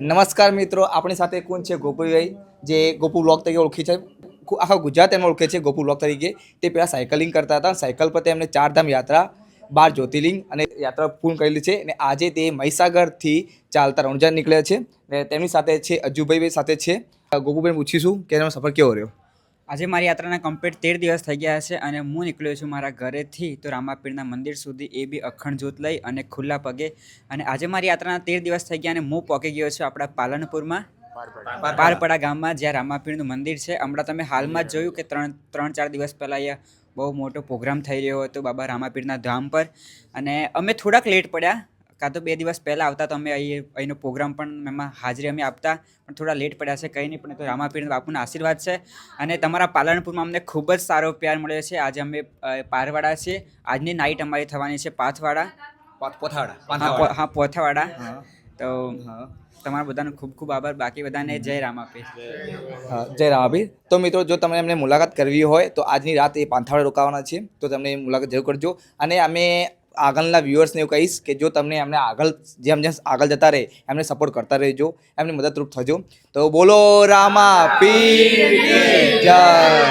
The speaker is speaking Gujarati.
નમસ્કાર મિત્રો, આપણી સાથે કોણ છે ગોપુભાઈ જે ગોપુ બ્લોગ તરીકે ઓળખી છે. આખા ગુજરાત એમને ઓળખે છે ગોપુ બ્લોગ તરીકે. તે પહેલાં સાયકલિંગ કરતા હતા. સાયકલ પર તેમણે ચારધામ યાત્રા, બાર જ્યોતિર્લિંગ અને યાત્રા પૂર્ણ કરેલી છે. અને આજે તે મહીસાગરથી ચાલતા રણજાન નીકળ્યા છે. અને તેમની સાથે છે અજુભાઈ સાથે છે. ગોપુભાઈ પૂછીશું કે એનો સફર કેવો રહ્યો? આજે મારી યાત્રાના કમ્પ્લીટ તેર દિવસ થઈ ગયા છે અને હું નીકળ્યો છું મારા ઘરેથી તો રામાપીરના મંદિર સુધી એ બી અખંડ જોત લઈ અને ખુલ્લા પગે. અને આજે મારી યાત્રાના તેર દિવસ થઈ ગયા અને હું પહોંચી ગયો છું આપણા પાલનપુરમાં. પારપડા. ગામમાં જ્યાં રામાપીરનું મંદિર છે. હમણાં તમે હાલમાં જ જોયું કે ત્રણ ત્રણ ચાર દિવસ પહેલાં અહીંયા બહુ મોટો પ્રોગ્રામ થઈ રહ્યો હતો બાબા રામાપીરના ધામ પર. અને અમે થોડાક લેટ પડ્યા. કાં તો બે દિવસ પહેલાં આવતા તો અમે અહીં અહીંનો પ્રોગ્રામ પણ એમાં હાજરી અમે આપતા પણ થોડા લેટ પડ્યા છે કંઈ નહીં પણ તો રામાપીર બાપુના આશીર્વાદ છે. અને તમારા પાલનપુરમાં અમને ખૂબ જ સારો પ્યાર મળ્યો છે. આજે અમે પારવાડા છીએ. આજની નાઇટ અમારી થવાની છે પાથવાડા. હા પો- હા પોથાવાડા. તો તમારા બધાનો ખૂબ ખૂબ આભાર. બાકી બધાને જય રામાપી. હા, જય રામાભી તો મિત્રો જો તમને એમને મુલાકાત કરવી હોય તો આજની રાત એ પાંથાળે રોકાવાના છે તો તમને મુલાકાત જરૂર કરજો. અને અમે આગળના વ્યુઅર્સને એવું કહીશ કે જો તમને એમને આગળ જેમ જેમ આગળ જતા રહે, એમને સપોર્ટ કરતા રહેજો, એમને મદદરૂપ થજો. તો બોલો, રામા પીર જય.